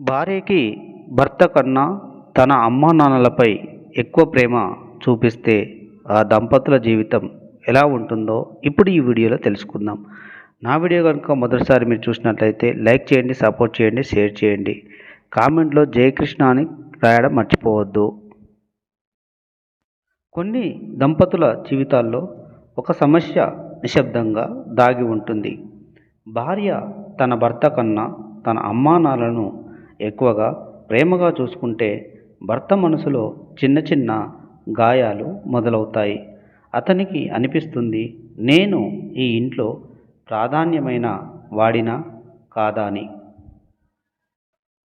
భార్యకి భర్త కన్నా తన అమ్మానాన్నలపై ఎక్కువ ప్రేమ చూపిస్తే ఆ దంపతుల జీవితం ఎలా ఉంటుందో ఇప్పుడు ఈ వీడియోలో తెలుసుకుందాం. నా వీడియో కనుక మొదటిసారి మీరు చూసినట్లయితే లైక్ చేయండి సపోర్ట్ చేయండి షేర్ చేయండి. కామెంట్లో జయకృష్ణ అని రాయడం మర్చిపోవద్దు. కొన్ని దంపతుల జీవితాల్లో ఒక సమస్య నిశ్శబ్దంగా దాగి ఉంటుంది. భార్య తన భర్త కన్నా తన అమ్మానాలను ఎక్కువగా ప్రేమగా చూసుకుంటే భర్త మనసులో చిన్న చిన్న గాయాలు మొదలవుతాయి. అతనికి అనిపిస్తుంది నేను ఈ ఇంట్లో ప్రాధాన్యమైన వాడినా కాదా అని.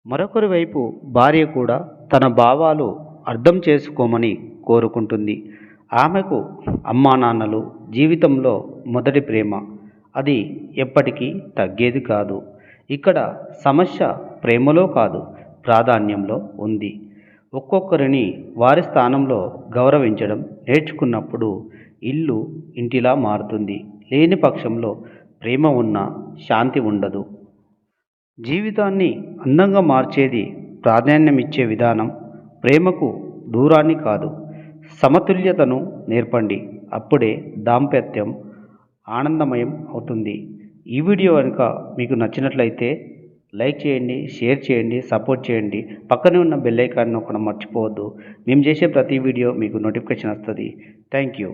మరొకరి వైపు భార్య కూడా తన భావాలు అర్థం చేసుకోమని కోరుకుంటుంది. ఆమెకు అమ్మా నాన్నలు జీవితంలో మొదటి ప్రేమ. అది ఎప్పటికీ తగ్గేది కాదు. ఇక్కడ సమస్య ప్రేమలో కాదు ప్రాధాన్యంలో ఉంది. ఒక్కొక్కరిని వారి స్థానంలో గౌరవించడం నేర్చుకున్నప్పుడు ఇల్లు ఇంటిలా మారుతుంది. లేని పక్షంలో ప్రేమ ఉన్న శాంతి ఉండదు. జీవితాన్ని అందంగా మార్చేది ప్రాధాన్యమిచ్చే విధానం ప్రేమకు దూరాన్ని కాదు సమతుల్యతను నేర్పండి. అప్పుడే దాంపత్యం ఆనందమయం అవుతుంది. ఈ వీడియో కనుక మీకు నచ్చినట్లయితే లైక్ చేయండి షేర్ చేయండి సపోర్ట్ చేయండి. పక్కనే ఉన్న బెల్ ఐకాన్ నొక్కడం మర్చిపోవద్దు. మేము చేసే ప్రతి వీడియో మీకు నోటిఫికేషన్ వస్తుంది. Thank you.